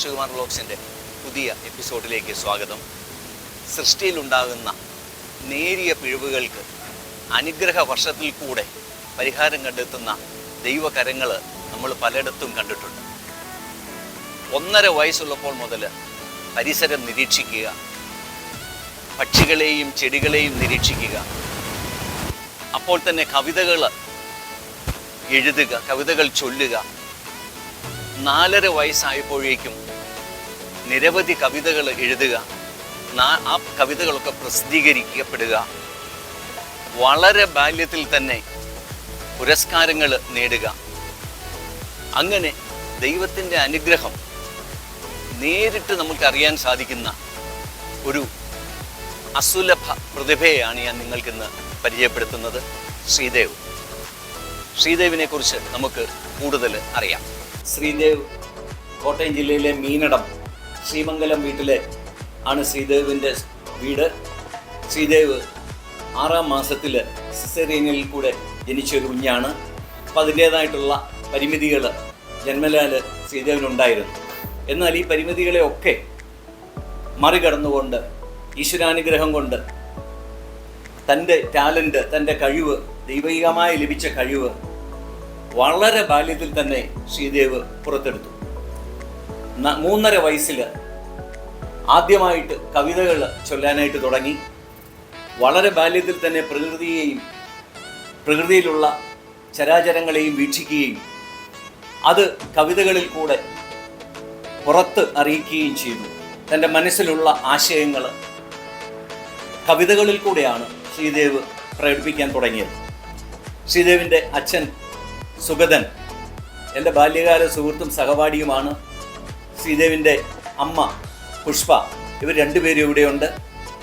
ശിവകുമാർ ബ്ലോഗ്സിന്റെ പുതിയ എപ്പിസോഡിലേക്ക് സ്വാഗതം. സൃഷ്ടിയിലുണ്ടാകുന്ന നേരിയ പിഴവുകൾക്ക് അനുഗ്രഹ വർഷത്തിൽ കൂടെ പരിഹാരം കണ്ടെത്തുന്ന ദൈവകരങ്ങൾ നമ്മൾ പലയിടത്തും കണ്ടിട്ടുണ്ട്. ഒന്നര വയസ്സുള്ളപ്പോൾ മുതൽ പരിസരം നിരീക്ഷിക്കുക പക്ഷികളെയും ചെടികളെയും നിരീക്ഷിക്കുക അപ്പോൾ തന്നെ കവിതകൾ എഴുതുക കവിതകൾ ചൊല്ലുക. നാലര വയസ്സായപ്പോഴേക്കും നിരവധി കവിതകൾ എഴുതുക. ആ കവിതകളൊക്കെ പ്രസിദ്ധീകരിക്കപ്പെടുക. വളരെ ബാല്യത്തിൽ തന്നെ പുരസ്കാരങ്ങൾ നേടുക. അങ്ങനെ ദൈവത്തിന്റെ അനുഗ്രഹം നേരിട്ട് നമുക്കറിയാൻ സാധിക്കുന്ന ഒരു അസുലഭ പ്രതിഭയാണ് ഞാൻ നിങ്ങൾക്കിന്ന് പരിചയപ്പെടുത്തുന്നത്. ശ്രീദേവ്. ശ്രീദേവിനെ കുറിച്ച് നമുക്ക് കൂടുതൽ അറിയാം. ശ്രീദേവ് കോട്ടയം ജില്ലയിലെ മീനടം. ശ്രീമംഗലം വീട്ടിലെ ആണ് ശ്രീദേവിന്റെ വീട്. ശ്രീദേവ് ആറാം മാസത്തിൽ സിസേറിയനിൽ കൂടെ ജനിച്ച ഒരു കുഞ്ഞാണ്. അപ്പം അതിന്റേതായിട്ടുള്ള പരിമിതികൾ ജന്മലാൽ ശ്രീദേവിനുണ്ടായിരുന്നു. എന്നാൽ ഈ പരിമിതികളെയൊക്കെ മറികടന്നുകൊണ്ട് ഈശ്വരാനുഗ്രഹം കൊണ്ട് തന്റെ ടാലന്റ് തന്റെ കഴിവ് ദൈവികമായി ലഭിച്ച കഴിവ് വളരെ ബാല്യത്തിൽ തന്നെ ശ്രീദേവ് പുറത്തെടുത്തു. മൂന്നര വയസ്സിൽ ആദ്യമായിട്ട് കവിതകൾ ചൊല്ലാനായിട്ട് തുടങ്ങി. വളരെ ബാല്യത്തിൽ തന്നെ പ്രകൃതിയെയും പ്രകൃതിയിലുള്ള ചരാചരങ്ങളെയും വീക്ഷിക്കുകയും അത് കവിതകളിൽ കൂടെ പുറത്ത് അറിയിക്കുകയും ചെയ്തു. തന്റെ മനസ്സിലുള്ള ആശയങ്ങൾ കവിതകളിൽ കൂടെയാണ് ശ്രീദേവ് പ്രകടിപ്പിക്കാൻ തുടങ്ങിയത്. ശ്രീദേവിന്റെ അച്ഛൻ സുഗതൻ. എന്റെ ബാല്യകാല സുഹൃത്തും സഹപാഠിയുമാണ്. ശ്രീദേവിന്റെ അമ്മ പുഷ്പ ഇവർ രണ്ടുപേരും ഇവിടെയുണ്ട്.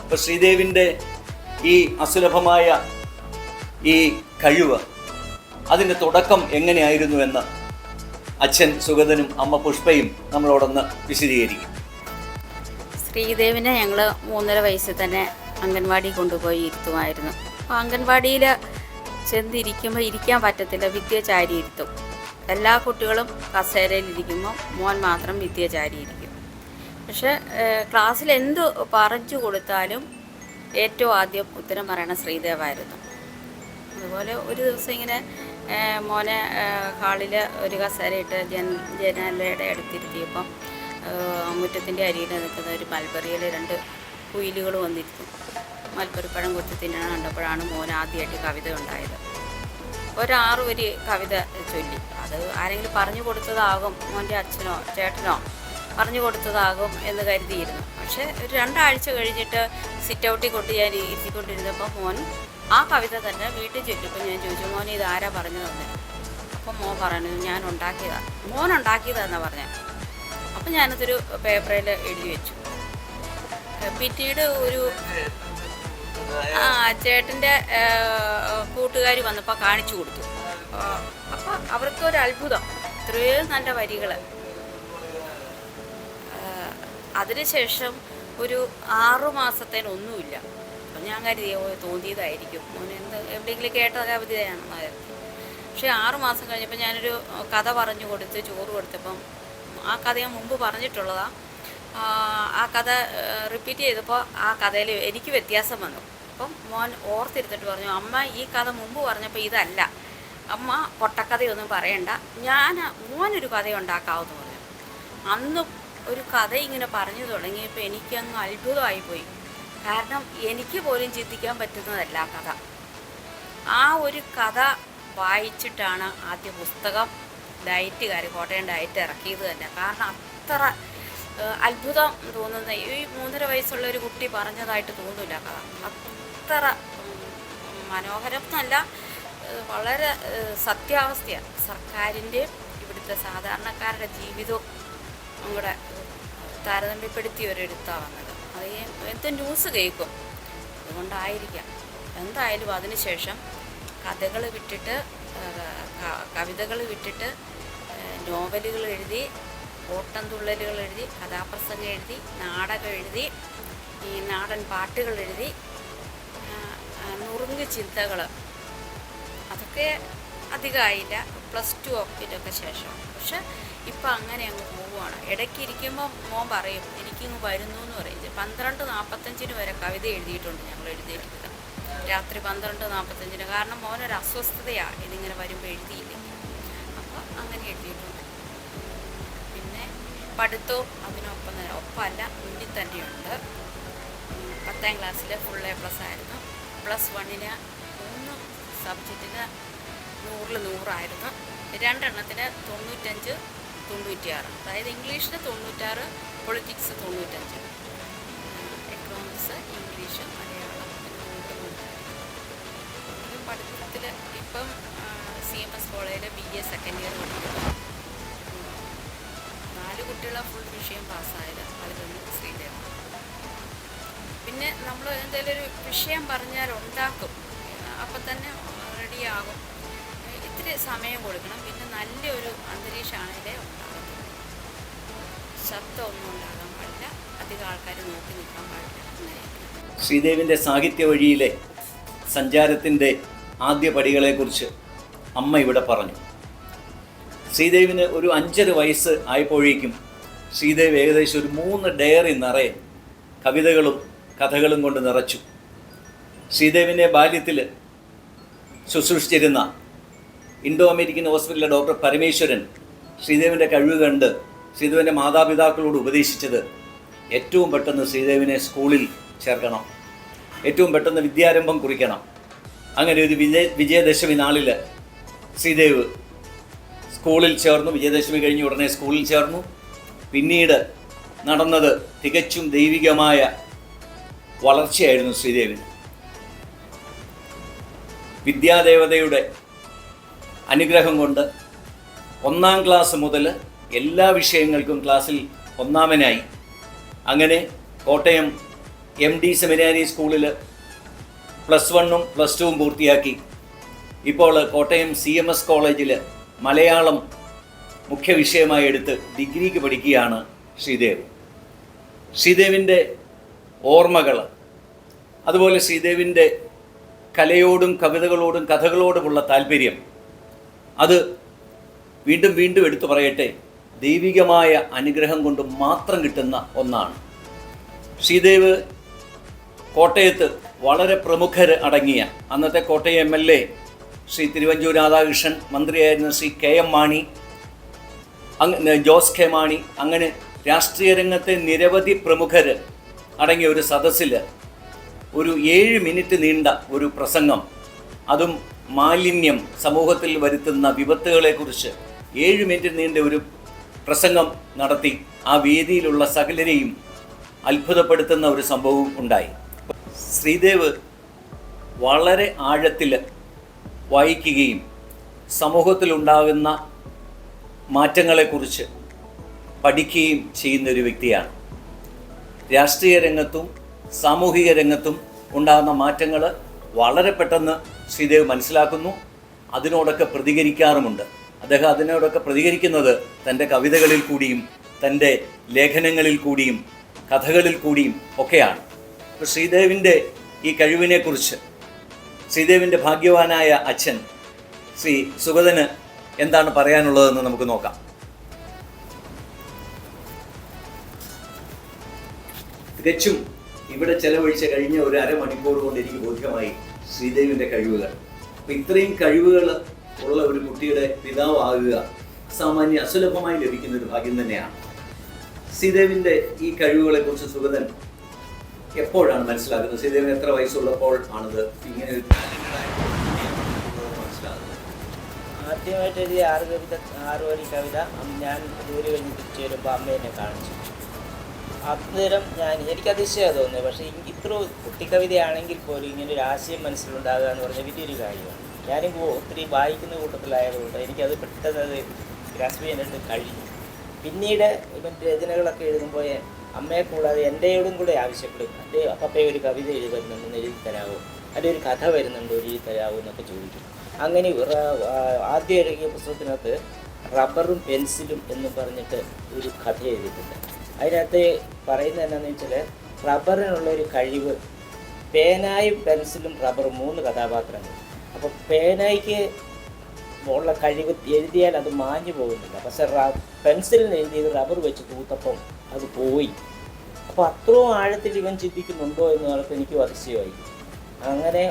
അപ്പോൾ ശ്രീദേവിന്റെ ഈ അസുലഭമായ ഈ കഴിവ് അതിന്റെ തുടക്കം എങ്ങനെയായിരുന്നു എന്ന് അച്ഛൻ സുഗതനും അമ്മ പുഷ്പയും നമ്മളോടൊന്ന് വിശദീകരിക്കും. ശ്രീദേവിനെ ഞങ്ങൾ മൂന്നര വയസ്സിൽ തന്നെ അംഗൻവാടി കൊണ്ടുപോയി ഇരുത്തുമായിരുന്നു. അപ്പോൾ അംഗൻവാടിയിൽ ചെന്നിരിക്കുമ്പോൾ ഇരിക്കാൻ പറ്റത്തില്ല വിദ്യ ചാരി ഇരുത്തും എല്ലാ കുട്ടികളും കസേരയിൽ ഇരിക്കുമ്പോൾ മോൻ മാത്രം വിദ്യാചാരി ഇരിക്കും പക്ഷെ ക്ലാസ്സിൽ എന്ത് പറഞ്ഞു കൊടുത്താലും ഏറ്റവും ആദ്യം ഉത്തരം പറയണ ശ്രീദേവായിരുന്നു. അതുപോലെ ഒരു ദിവസം ഇങ്ങനെ മോനെ ഹാളിൽ ഒരു കസേരയിട്ട് ജൻ ജനലയുടെ അടുത്തിരുത്തിയപ്പം മുറ്റത്തിന്റെ അരിയിൽ നിൽക്കുന്ന ഒരു മൽബറിയിൽ രണ്ട് കുയിലുകൾ വന്നിരുന്നു. മൽബറിപ്പഴം കൊത്തി തിന്നണം കണ്ടപ്പോഴാണ് മോൻ ആദ്യമായിട്ട് കവിത ഉണ്ടായത്. ഒരാറ് വരി കവിത ചൊല്ലി. അത് ആരെങ്കിലും പറഞ്ഞു കൊടുത്തതാകും മോന്റെ അച്ഛനോ ചേട്ടനോ പറഞ്ഞു കൊടുത്തതാകും എന്ന് കരുതിയിരുന്നു. പക്ഷേ ഒരു രണ്ടാഴ്ച കഴിഞ്ഞിട്ട് സിറ്റ് ഔട്ടിൽ കൊണ്ട് ഞാൻ ഇരുത്തിക്കൊണ്ടിരുന്നപ്പോൾ മോൻ ആ കവിത തന്നെ വീട്ടിൽ ചൊല്ലിപ്പോൾ ഞാൻ ചോദിച്ചു മോൻ ഇത് ആരാ പറഞ്ഞു തന്നെ അപ്പം മോൻ പറഞ്ഞു ഞാൻ ഉണ്ടാക്കിയതാണ് മോൻ ഉണ്ടാക്കിയതാണെന്നാണ് പറഞ്ഞത് അപ്പം ഞാനതൊരു പേപ്പറിൽ എഴുതി വെച്ചു. പിന്നീട് ഒരു ആ ചേട്ടന്റെ കൂട്ടുകാർ വന്നപ്പോൾ കാണിച്ചു കൊടുത്തു. അപ്പം അവർക്ക് ഒരു അത്ഭുതം. ഇത്രയും നല്ല വരികൾ അതിനുശേഷം ഒരു ആറു മാസത്തേനൊന്നുമില്ല അപ്പം ഞാൻ കരുതി തോന്നിയതായിരിക്കും. മോൻ എന്ത് എവിടെയെങ്കിലും കേട്ട കവിതയാണെന്ന് കരുതി. പക്ഷേ ആറു മാസം കഴിഞ്ഞപ്പോൾ ഞാനൊരു കഥ പറഞ്ഞു കൊടുത്ത് ചോറ് കൊടുത്തപ്പം ആ കഥ ഞാൻ മുമ്പ് പറഞ്ഞിട്ടുള്ളതാണ് ആ കഥ റിപ്പീറ്റ് ചെയ്തപ്പോൾ ആ കഥയിൽ എനിക്ക് വ്യത്യാസം വന്നു. അപ്പം മോൻ ഓർത്തിരുത്തിട്ട് പറഞ്ഞു അമ്മ ഈ കഥ മുമ്പ് പറഞ്ഞപ്പോൾ ഇതല്ല. അമ്മ പൊട്ടക്കഥയൊന്നും പറയണ്ട. ഞാൻ മോനൊരു കഥ ഉണ്ടാക്കാവെന്ന് പറഞ്ഞു. അന്ന് ഒരു കഥ ഇങ്ങനെ പറഞ്ഞു തുടങ്ങിയപ്പോൾ എനിക്കങ്ങ് അത്ഭുതമായിപ്പോയി കാരണം എനിക്ക് പോലും ചിന്തിക്കാൻ പറ്റുന്നതല്ല കഥ. ആ ഒരു കഥ വായിച്ചിട്ടാണ് ആദ്യ പുസ്തകം ഡയറ്റുകാർ കോട്ടയം ഡയറ്റ് ഇറക്കിയത് തന്നെ. കാരണം അത്ര അത്ഭുതം തോന്നുന്ന ഈ മൂന്നര വയസ്സുള്ള ഒരു കുട്ടി പറഞ്ഞതായിട്ട് തോന്നില്ല കഥ. അത്ര മനോഹരം എന്നല്ല വളരെ സത്യാവസ്ഥയാണ്. സർക്കാരിന്റെയും ഇവിടുത്തെ സാധാരണക്കാരുടെ ജീവിതവും കൂടെ താരതമ്യപ്പെടുത്തി ഒരെടുത്താണ് വന്നത് അത് എന്ത് ന്യൂസ് കേൾക്കും. അതുകൊണ്ടായിരിക്കാം. എന്തായാലും അതിനുശേഷം കഥകൾ വിട്ടിട്ട് കവിതകൾ വിട്ടിട്ട് നോവലുകൾ എഴുതി ഓട്ടംതുള്ളലുകൾ എഴുതി കഥാപ്രസംഗം എഴുതി നാടകം എഴുതി ഈ നാടൻ പാട്ടുകൾ എഴുതി നുറുങ്ങ് ചിന്തകൾ അതൊക്കെ അധികമായില്ല പ്ലസ് ടു ഒക്കെ ശേഷം. പക്ഷെ ഇപ്പം അങ്ങനെ അങ്ങ് പോവുകയാണ് ഇടയ്ക്ക് ഇരിക്കുമ്പോൾ മോൻ പറയും എനിക്കിങ്ങ് വരുന്നു എന്ന് പറയും പന്ത്രണ്ട് നാൽപ്പത്തഞ്ചിന് വരെ കവിത എഴുതിയിട്ടുണ്ട് ഞങ്ങൾ എഴുതിയിട്ടുണ്ട് രാത്രി പന്ത്രണ്ട് നാൽപ്പത്തഞ്ചിന് കാരണം മോനൊരു അസ്വസ്ഥതയാണ് ഇതിങ്ങനെ വരുമ്പോൾ എഴുതിയില്ലേ? അപ്പോൾ അങ്ങനെ എഴുതിയിട്ടുണ്ട്. പിന്നെ പഠിത്തവും അതിനൊപ്പം തന്നെ ഒപ്പമല്ല മുന്നിൽ തന്നെയുണ്ട്. പത്താം ക്ലാസ്സിൽ ഫുൾ എ പ്ലസ് ആയിരുന്നു. പ്ലസ് വണ്ണിന് മൂന്ന് സബ്ജക്റ്റിന് നൂറിൽ നൂറായിരുന്നു. രണ്ടെണ്ണത്തിന് തൊണ്ണൂറ്റഞ്ച് തൊണ്ണൂറ്റിയാറ്. അതായത് ഇംഗ്ലീഷിന് തൊണ്ണൂറ്റാറ് പൊളിറ്റിക്സ് തൊണ്ണൂറ്റഞ്ച്. എക്കണോമിക്സ് ഇംഗ്ലീഷ് മലയാളം പഠിത്തത്തിൽ ഇപ്പം സി എം എസ് കോളേജിൽ ബി എ സെക്കൻഡ് ഇയർ പഠിക്കുന്നു. നാല് കുട്ടികളെ ഫുൾ വിഷയം പാസ്സായത് അതിലൊന്ന് ശ്രീദേവ. പിന്നെ നമ്മൾ എന്തെങ്കിലും ഒരു വിഷയം പറഞ്ഞാൽ ഉണ്ടാക്കും. അപ്പം തന്നെ റെഡിയാകും ഇത്തിരി സമയം കൊടുക്കണം. പിന്നെ നല്ലൊരു അന്തരീക്ഷമാണെങ്കിലേ ഉണ്ടാകത്തുള്ളൂ ശബ്ദമൊന്നും ഉണ്ടാകാൻ പാടില്ല. അധികം ആൾക്കാർ നോക്കി നിൽക്കാൻ പാടില്ല. ശ്രീദേവിന്റെ സാഹിത്യ വഴിയിലെ സഞ്ചാരത്തിന്റെ ആദ്യ പടികളെക്കുറിച്ച് അമ്മ ഇവിടെ പറഞ്ഞു. ശ്രീദേവിന് ഒരു അഞ്ചര വയസ്സ് ആയപ്പോഴേക്കും ശ്രീദേവ് ഏകദേശം ഒരു മൂന്ന് ഡയറി നിറയെ കവിതകളും കഥകളും കൊണ്ട് നിറച്ചു. ശ്രീദേവിന്റെ ബാല്യത്തിൽ ശുശ്രൂഷിച്ചിരുന്ന ഇൻഡോ അമേരിക്കൻ ഹോസ്പിറ്റലിലെ ഡോക്ടർ പരമേശ്വരൻ ശ്രീദേവിന്റെ കഴിവ് കണ്ട് ശ്രീദേവിന്റെ മാതാപിതാക്കളോട് ഉപദേശിച്ചത് ഏറ്റവും പെട്ടെന്ന് ശ്രീദേവിനെ സ്കൂളിൽ ചേർക്കണം. ഏറ്റവും പെട്ടെന്ന് വിദ്യാരംഭം കുറിക്കണം. അങ്ങനെ ഒരു വിജയ വിജയദശമി നാളിൽ ശ്രീദേവ് സ്കൂളിൽ ചേർന്നു. വിജയദശമി കഴിഞ്ഞ് ഉടനെ സ്കൂളിൽ ചേർന്നു. പിന്നീട് നടന്നത് തികച്ചും ദൈവികമായ വളർച്ചയായിരുന്നു ശ്രീദേവിന് വിദ്യാദേവതയുടെ അനുഗ്രഹം കൊണ്ട് ഒന്നാം ക്ലാസ് മുതൽ എല്ലാ വിഷയങ്ങൾക്കും ക്ലാസ്സിൽ ഒന്നാമനായി. അങ്ങനെ കോട്ടയം എം ഡി സെമിനാരി സ്കൂളിൽ പ്ലസ് വണ്ണും പ്ലസ് ടുവും പൂർത്തിയാക്കി. ഇപ്പോൾ കോട്ടയം സി എം എസ് കോളേജിൽ മലയാളം മുഖ്യ വിഷയമായി എടുത്ത് ഡിഗ്രിക്ക് പഠിക്കുകയാണ് ശ്രീദേവ്. ശ്രീദേവിന്റെ ഓർമ്മകൾ. അതുപോലെ ശ്രീദേവിന്റെ കലയോടും കവിതകളോടും കഥകളോടുമുള്ള താല്പര്യം. അത് വീണ്ടും വീണ്ടും എടുത്തു പറയട്ടെ ദൈവികമായ അനുഗ്രഹം കൊണ്ട് മാത്രം കിട്ടുന്ന ഒന്നാണ്. ശ്രീദേവ് കോട്ടയത്ത് വളരെ പ്രമുഖർ അടങ്ങിയ അന്നത്തെ കോട്ടയ M L A Shri Thiruvanchoor Radhakrishnan മന്ത്രിയായിരുന്ന Shri K M Mani Jose K Mani അങ്ങനെ രാഷ്ട്രീയ രംഗത്തെ നിരവധി പ്രമുഖർ അടങ്ങിയ ഒരു സദസ്സിൽ ഒരു ഏഴ് മിനിറ്റ് നീണ്ട ഒരു പ്രസംഗം അതും മാലിന്യം സമൂഹത്തിൽ വരുത്തുന്ന വിപത്തുകളെക്കുറിച്ച് ഏഴ് മിനിറ്റ് നീണ്ട ഒരു പ്രസംഗം നടത്തി ആ വേദിയിലുള്ള സകലരെയും അത്ഭുതപ്പെടുത്തുന്ന ഒരു സംഭവവും ഉണ്ടായി. ശ്രീദേവ് വളരെ ആഴത്തിൽ വായിക്കുകയും സമൂഹത്തിലുണ്ടാകുന്ന മാറ്റങ്ങളെക്കുറിച്ച് പഠിക്കുകയും ചെയ്യുന്ന ഒരു വ്യക്തിയാണ്. രാഷ്ട്രീയ രംഗത്തും സാമൂഹിക രംഗത്തും ഉണ്ടാകുന്ന മാറ്റങ്ങൾ വളരെ പെട്ടെന്ന് ശ്രീദേവ് മനസ്സിലാക്കുന്നു. അതിനോടൊക്കെ പ്രതികരിക്കാറുമുണ്ട്. അദ്ദേഹം അതിനോടൊക്കെ പ്രതികരിക്കുന്നത് തന്റെ കവിതകളിൽ കൂടിയും തന്റെ ലേഖനങ്ങളിൽ കൂടിയും കഥകളിൽ കൂടിയും ഒക്കെയാണ്. അപ്പോൾ ശ്രീദേവിന്റെ ഈ കഴിവിനെക്കുറിച്ച് ശ്രീദേവിന്റെ ഭാഗ്യവാനായ അച്ഛൻ ശ്രീ സുഗതന് എന്താണ് പറയാനുള്ളതെന്ന് നമുക്ക് നോക്കാം. തികച്ചും ഇവിടെ ചെലവഴിച്ച കഴിഞ്ഞ ഒരു അരമണിക്കൂർ കൊണ്ട് എനിക്ക് ബോധ്യമായി ശ്രീദേവിന്റെ കഴിവുകൾ. അപ്പം ഇത്രയും കഴിവുകൾ ഉള്ള ഒരു കുട്ടിയുടെ പിതാവാകുക സാമാന്യ അസുലഭമായി ലഭിക്കുന്ന ഒരു ഭാഗ്യം തന്നെയാണ്. ശ്രീദേവിന്റെ ഈ കഴിവുകളെക്കുറിച്ച് സുഗതൻ എപ്പോഴാണ് മനസ്സിലാക്കുന്നത്? ശ്രീദേവിന് എത്ര വയസ്സുള്ളപ്പോൾ ആണത്? ഇങ്ങനെ ഒരു ആദ്യമായിട്ട് എഴുതിയ ആറ് കവിത ആറ് വരി കവിത ഞാൻ ജോലി കഴിഞ്ഞ് തിരിച്ചു വരുമ്പോൾ അമ്മ എന്നെ കാണിച്ചു. അന്നേരം ഞാൻ എനിക്ക് അതിശയം തോന്നുന്നത് പക്ഷേ ഇത്ര കുട്ടിക്കവിതയാണെങ്കിൽ പോലും ഇങ്ങനെ ഒരു ആശയം മനസ്സിലുണ്ടാകുക എന്ന് പറഞ്ഞാൽ വലിയൊരു കാര്യമാണ്. ഞാനും ഒത്തിരി വായിക്കുന്ന കൂട്ടത്തിലായതുകൊണ്ട് എനിക്കത് പെട്ടെന്ന് അത് ഗ്രാസ്പ് ചെയ്യാനായിട്ട് കഴിഞ്ഞു. പിന്നീട് ഇവൻ രചനകളൊക്കെ എഴുതുമ്പോൾ അമ്മയെ കൂടാതെ എന്റെയോടും കൂടെ ആവശ്യപ്പെടും. എന്റെ അപ്പപ്പയെ ഒരു കവിത എഴുതുന്നുണ്ട് വരുന്നുണ്ടെന്ന് എഴുതി തരാമോ അല്ലെങ്കിൽ ഒരു കഥ വരുന്നുണ്ട് എഴുതി തരാമോ എന്നൊക്കെ ചോദിക്കും. അങ്ങനെ ആദ്യം ഇറങ്ങിയ പുസ്തകത്തിനകത്ത് റബ്ബറും പെൻസിലും എന്ന് പറഞ്ഞിട്ട് ഒരു കഥ എഴുതിയിട്ടുണ്ട്. അതിനകത്ത് പറയുന്നത് എന്താണെന്ന് വെച്ചാൽ റബ്ബറിനുള്ള ഒരു കഴിവ് പേനായും പെൻസിലും റബ്ബറും മൂന്ന് കഥാപാത്രങ്ങൾ. അപ്പോൾ പേനായ്ക്ക് ഉള്ള കഴിവ് എഴുതിയാൽ അത് മാഞ്ഞു പോകുന്നില്ല. പക്ഷെ പെൻസിലിന് എഴുതിയത് റബ്ബർ വെച്ച് തൂത്തപ്പം അത് പോയി. അപ്പോൾ അത്രയും ആഴത്തിൽ ഇവൻ ചിന്തിക്കുന്നുണ്ടോ എന്ന് പറഞ്ഞപ്പോൾ എനിക്ക് അതിശയമായി. അങ്ങനെ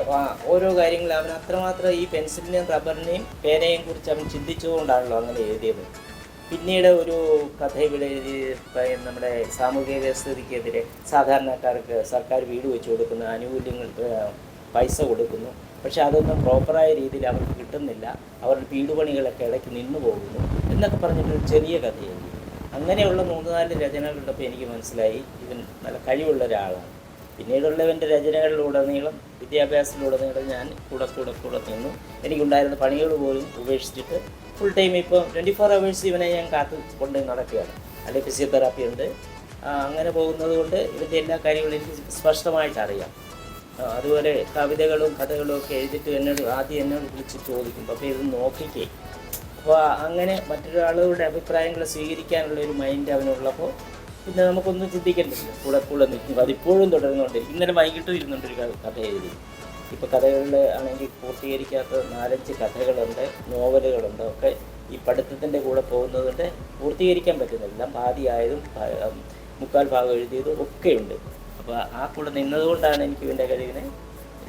ഓരോ കാര്യങ്ങളും അവൻ അത്രമാത്രം ഈ പെൻസിലിനെയും റബ്ബറിനെയും പേനയെയും കുറിച്ച് അവൻ ചിന്തിച്ചുകൊണ്ടാണല്ലോ അങ്ങനെ എഴുതിയത്. പിന്നീട് ഒരു കഥ ഇവിടെ നമ്മുടെ സാമൂഹിക വ്യവസ്ഥിതിക്കെതിരെ സാധാരണക്കാർക്ക് സർക്കാർ വീട് വെച്ച് കൊടുക്കുന്ന ആനുകൂല്യങ്ങൾ പൈസ കൊടുക്കുന്നു. പക്ഷേ അതൊന്നും പ്രോപ്പറായ രീതിയിൽ അവർക്ക് കിട്ടുന്നില്ല. അവരുടെ വീടുപണികളൊക്കെ ഇടയ്ക്ക് നിന്നു പോകുന്നു എന്നൊക്കെ പറഞ്ഞിട്ടൊരു ചെറിയ കഥ എഴുതി അങ്ങനെയുള്ള മൂന്ന് നാല് രചനകളുടെ എനിക്ക് മനസ്സിലായി. ഇവൻ നല്ല കഴിവുള്ള ഒരാളാണ്. പിന്നീടുള്ളവന്റെ രചനകളിലുടനീളം വിദ്യാഭ്യാസത്തിലുടനീളം ഞാൻ കൂടെ കൂടെ കൂടെ നിന്നു. എനിക്കുണ്ടായിരുന്ന പണികൾ പോലും ഉപേക്ഷിച്ചിട്ട് ഫുൾ ടൈം ഇപ്പോൾ ട്വന്റി ഫോർ അവേഴ്സ് ഇവനെ ഞാൻ കാത്തു കൊണ്ട് നടക്കുകയാണ്. അല്ലെങ്കിൽ ഫിസിയോതെറാപ്പി ഉണ്ട്. അങ്ങനെ പോകുന്നത് കൊണ്ട് ഇവന്റെ എല്ലാ കാര്യങ്ങളും എനിക്ക് സ്പഷ്ടമായിട്ട് അറിയാം. അതുപോലെ കവിതകളും കഥകളും ഒക്കെ എഴുതിയിട്ട് എന്നോട് ആദ്യം എന്നോട് വിളിച്ച് ചോദിക്കും. അപ്പോൾ ഇത് നോക്കിക്കേ. അപ്പോൾ അങ്ങനെ മറ്റൊരാളുടെ അഭിപ്രായങ്ങൾ സ്വീകരിക്കാനുള്ള ഒരു മൈൻഡ് അവനുള്ളപ്പോൾ പിന്നെ നമുക്കൊന്നും ചിന്തിക്കേണ്ടതില്ല കൂടെ കൂടെ നിൽക്കും. അതിപ്പോഴും തുടരുന്നുണ്ട്. ഇന്നലെ വൈകിട്ടും ഇരുന്നുണ്ട് ഒരു കഥ എഴുതി. ഇപ്പോൾ കഥകളിൽ ആണെങ്കിൽ പൂർത്തീകരിക്കാത്ത നാലഞ്ച് കഥകളുണ്ട് നോവലുകളുണ്ട്. ഒക്കെ ഈ പഠിത്തത്തിന്റെ കൂടെ പോകുന്നതുകൊണ്ട് പൂർത്തീകരിക്കാൻ പറ്റുന്നില്ല. പാതിയായതും മുക്കാൽ ഭാഗം എഴുതിയതും ഒക്കെ ഉണ്ട്. അപ്പോൾ ആ കൂടെ നിന്നതുകൊണ്ടാണ് എനിക്ക് ഇതിന്റെ കഴിവിനെ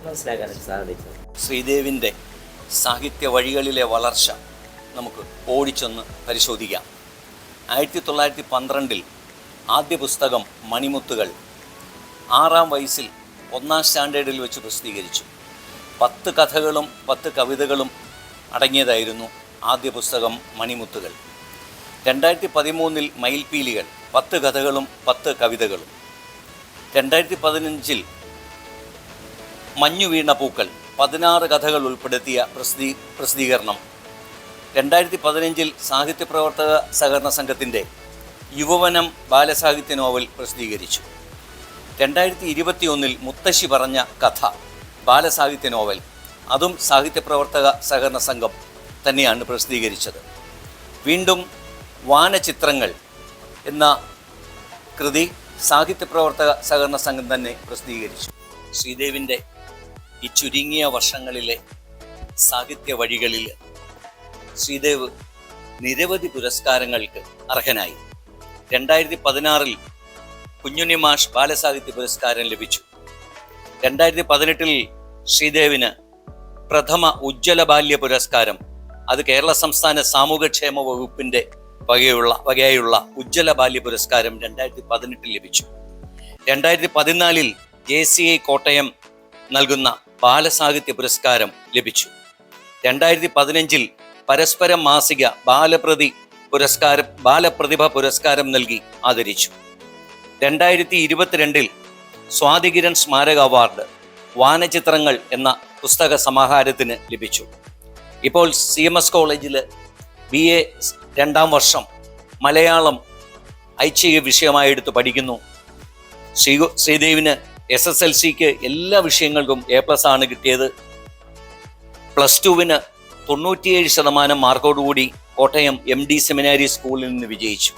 മനസ്സിലാക്കാൻ സാധിച്ചത്. ശ്രീദേവിന്റെ സാഹിത്യ വഴികളിലെ വളർച്ച നമുക്ക് ഓടിച്ചൊന്ന് പരിശോധിക്കാം. ആയിരത്തി തൊള്ളായിരത്തി പന്ത്രണ്ടിൽ ആദ്യ പുസ്തകം മണിമുത്തുകൾ. ആറാം വയസ്സിൽ ഒന്നാം സ്റ്റാൻഡേർഡിൽ വെച്ച് പ്രസിദ്ധീകരിച്ചു. പത്ത് കഥകളും പത്ത് കവിതകളും അടങ്ങിയതായിരുന്നു ആദ്യ പുസ്തകം മണിമുത്തുകൾ. രണ്ടായിരത്തി പതിമൂന്നിൽ മയിൽപീലികൾ പത്ത് കഥകളും പത്ത് കവിതകളും. രണ്ടായിരത്തി പതിനഞ്ചിൽ മഞ്ഞു വീണ പൂക്കൾ പതിനാറ് കഥകൾ ഉൾപ്പെടുത്തിയ പ്രസിദ്ധീ പ്രസിദ്ധീകരണം. രണ്ടായിരത്തി പതിനഞ്ചിൽ സാഹിത്യ പ്രവർത്തക സഹകരണ സംഘത്തിന്റെ യുവവനം ബാലസാഹിത്യ നോവൽ പ്രസിദ്ധീകരിച്ചു. രണ്ടായിരത്തി ഇരുപത്തിയൊന്നിൽ മുത്തശ്ശി പറഞ്ഞ കഥ ബാലസാഹിത്യ നോവൽ അതും സാഹിത്യ പ്രവർത്തക സഹകരണ സംഘം തന്നെയാണ് പ്രസിദ്ധീകരിച്ചത്. വീണ്ടും വാനചിത്രങ്ങൾ എന്ന കൃതി സാഹിത്യ പ്രവർത്തക സഹകരണ സംഘം തന്നെ പ്രസിദ്ധീകരിച്ചു. ശ്രീദേവിന്റെ ഈ ചുരുങ്ങിയ വർഷങ്ങളിലെ സാഹിത്യ വഴികളിൽ ശ്രീദേവ് നിരവധി പുരസ്കാരങ്ങൾക്ക് അർഹനായി. രണ്ടായിരത്തി പതിനാറിൽ കുഞ്ഞുണ്ണി മാഷ് ബാലസാഹിത്യ പുരസ്കാരം ലഭിച്ചു. രണ്ടായിരത്തി പതിനെട്ടിൽ ശ്രീദേവിന് പ്രഥമ ഉജ്ജ്വല ബാല്യ പുരസ്കാരം. അത് കേരള സംസ്ഥാന സാമൂഹ്യക്ഷേമ വകുപ്പിന്റെ വകയുള്ള വകയായുള്ള ഉജ്ജ്വല ബാല്യ പുരസ്കാരം രണ്ടായിരത്തി പതിനെട്ടിൽ ലഭിച്ചു. രണ്ടായിരത്തി പതിനാലിൽ ജെ സി ഐ കോട്ടയം നൽകുന്ന ബാലസാഹിത്യ പുരസ്കാരം ലഭിച്ചു. രണ്ടായിരത്തി പതിനഞ്ചിൽ പരസ്പരം മാസിക ബാലപ്രതി പുരസ്കാരം ബാലപ്രതിഭ പുരസ്കാരം നൽകി ആദരിച്ചു. രണ്ടായിരത്തി ഇരുപത്തിരണ്ടിൽ സ്വാതികിരൺ സ്മാരക അവാർഡ് വാനചിത്രങ്ങൾ എന്ന പുസ്തക സമാഹാരത്തിന് ലഭിച്ചു. ഇപ്പോൾ സി എം എസ് കോളേജിൽ ബി എ രണ്ടാം വർഷം മലയാളം ഐച്ഛിക വിഷയമായെടുത്ത് പഠിക്കുന്നു. ശ്രീ ശ്രീദേവിന് എസ് എസ് എൽ സിക്ക് എല്ലാ വിഷയങ്ങൾക്കും എ പ്ലസ് ആണ് കിട്ടിയത്. പ്ലസ് ടുവിന് തൊണ്ണൂറ്റിയേഴ് ശതമാനം മാർക്കോടുകൂടി കോട്ടയം എം ഡി സെമിനാരി സ്കൂളിൽ നിന്ന് വിജയിച്ചു.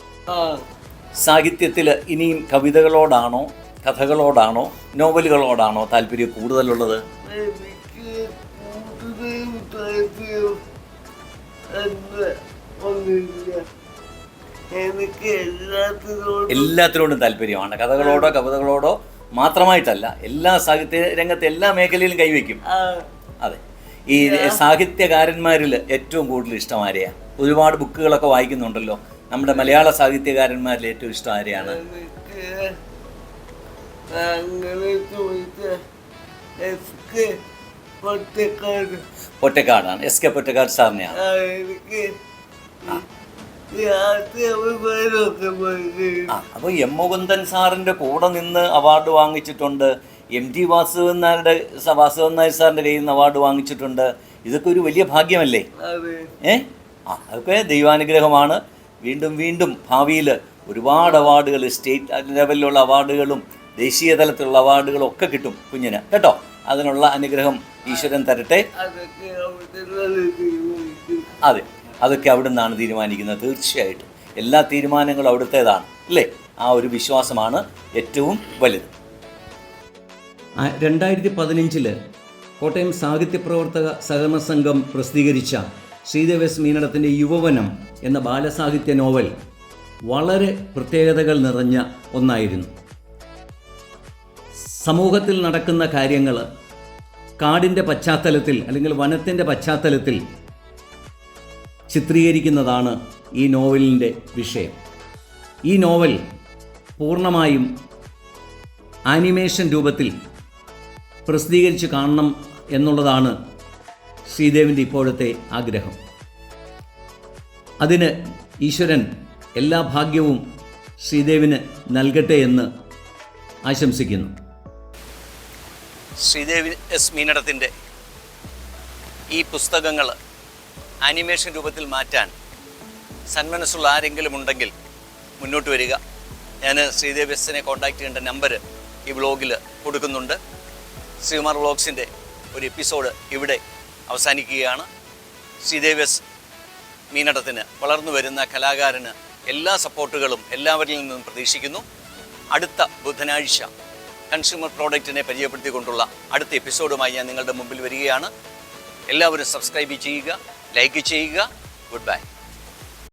സാഹിത്യത്തിൽ ഇനിയും കവിതകളോടാണോ കഥകളോടാണോ നോവലുകളോടാണോ താല്പര്യം കൂടുതലുള്ളത്? എല്ലാത്തിനോടും താല്പര്യമാണ്. കഥകളോടോ കവിതകളോടോ മാത്രമായിട്ടല്ല എല്ലാ സാഹിത്യ രംഗത്തെ എല്ലാ മേഖലയിലും കൈവയ്ക്കും. അതെ. ഈ സാഹിത്യകാരന്മാരിൽ ഏറ്റവും കൂടുതൽ ഇഷ്ടം ആരെയാ? ഒരുപാട് ബുക്കുകളൊക്കെ വായിക്കുന്നുണ്ടല്ലോ. നമ്മുടെ മലയാള സാഹിത്യകാരന്മാരിൽ ഏറ്റവും ഇഷ്ടം ആരെയാണ്? പൊറ്റക്കാടാണ്. എസ് കെ പൊറ്റക്കാട് സാറിനെയാണ് അപ്പോൾ എം മുകുന്ദൻ സാറിന്റെ കൂടെ നിന്ന് അവാർഡ് വാങ്ങിച്ചിട്ടുണ്ട്. എം ടി വാസുദേവൻ നായരുടെ വാസുദേവൻ നായർ സാറിന്റെ കയ്യിൽ നിന്ന് അവാർഡ് വാങ്ങിച്ചിട്ടുണ്ട്. ഇതൊക്കെ ഒരു വലിയ ഭാഗ്യമല്ലേ? ഏ? ആ അതൊക്കെ ദൈവാനുഗ്രഹമാണ്. വീണ്ടും വീണ്ടും ഭാവിയിൽ ഒരുപാട് അവാർഡുകൾ സ്റ്റേറ്റ് ലെവലിലുള്ള അവാർഡുകളും ദേശീയ തലത്തിലുള്ള അവാർഡുകളും ഒക്കെ കിട്ടും കുഞ്ഞിന്. കേട്ടോ? അതിനുള്ള അനുഗ്രഹം ഈശ്വരൻ തരട്ടെ. അതെ. അതൊക്കെ അവിടെ നിന്നാണ് തീരുമാനിക്കുന്നത്. തീർച്ചയായിട്ടും. എല്ലാ തീരുമാനങ്ങളും അവിടുത്തേതാണ്. അല്ലേ? ആ ഒരു വിശ്വാസമാണ് ഏറ്റവും വലുത്. രണ്ടായിരത്തി പതിനഞ്ചിൽ കോട്ടയം സാഹിത്യ പ്രവർത്തക സഹകരണ സംഘം പ്രസിദ്ധീകരിച്ച ശ്രീദേവ് എസ് മീനടത്തിന്റെ യുവവനം എന്ന ബാലസാഹിത്യ നോവൽ വളരെ പ്രത്യേകതകൾ നിറഞ്ഞ ഒന്നായിരുന്നു. സമൂഹത്തിൽ നടക്കുന്ന കാര്യങ്ങൾ കാടിന്റെ പശ്ചാത്തലത്തിൽ അല്ലെങ്കിൽ വനത്തിന്റെ പശ്ചാത്തലത്തിൽ ചിത്രീകരിക്കുന്നതാണ് ഈ നോവലിന്റെ വിഷയം. ഈ നോവൽ പൂർണമായും ആനിമേഷൻ രൂപത്തിൽ പ്രസിദ്ധീകരിച്ച് കാണണം എന്നുള്ളതാണ് ശ്രീദേവിന്റെ ഇപ്പോഴത്തെ ആഗ്രഹം. അതിന് ഈശ്വരൻ എല്ലാ ഭാഗ്യവും ശ്രീദേവിന് നൽകട്ടെ എന്ന് ആശംസിക്കുന്നു. ശ്രീദേവി എസ് മീനടത്തിന്റെ ഈ പുസ്തകങ്ങൾ ആനിമേഷൻ രൂപത്തിൽ മാറ്റാൻ സന്മനസ്സുള്ള ആരെങ്കിലും ഉണ്ടെങ്കിൽ മുന്നോട്ട് വരിക. ഞാൻ ശ്രീദേവി എസിനെ കോൺടാക്ട് ചെയ്യേണ്ട നമ്പർ ഈ ബ്ലോഗിൽ കൊടുക്കുന്നുണ്ട്. ശ്രീകുമാർ വ്ളോഗ്സിന്റെ ഒരു എപ്പിസോഡ് ഇവിടെ അവസാനിക്കുകയാണ്. ശ്രീദേവ് എസ് മീനടത്തിന് വളർന്നു വരുന്ന കലാകാരന് എല്ലാ സപ്പോർട്ടുകളും എല്ലാവരിൽ നിന്നും പ്രതീക്ഷിക്കുന്നു. അടുത്ത ബുധനാഴ്ച കൺസ്യൂമർ പ്രോഡക്റ്റിനെ പരിചയപ്പെടുത്തിക്കൊണ്ടുള്ള അടുത്ത എപ്പിസോഡുമായി ഞാൻ നിങ്ങളുടെ മുമ്പിൽ വരികയാണ്. എല്ലാവരും സബ്സ്ക്രൈബ് ചെയ്യുക ലൈക്ക് ചെയ്യുക. Good bye.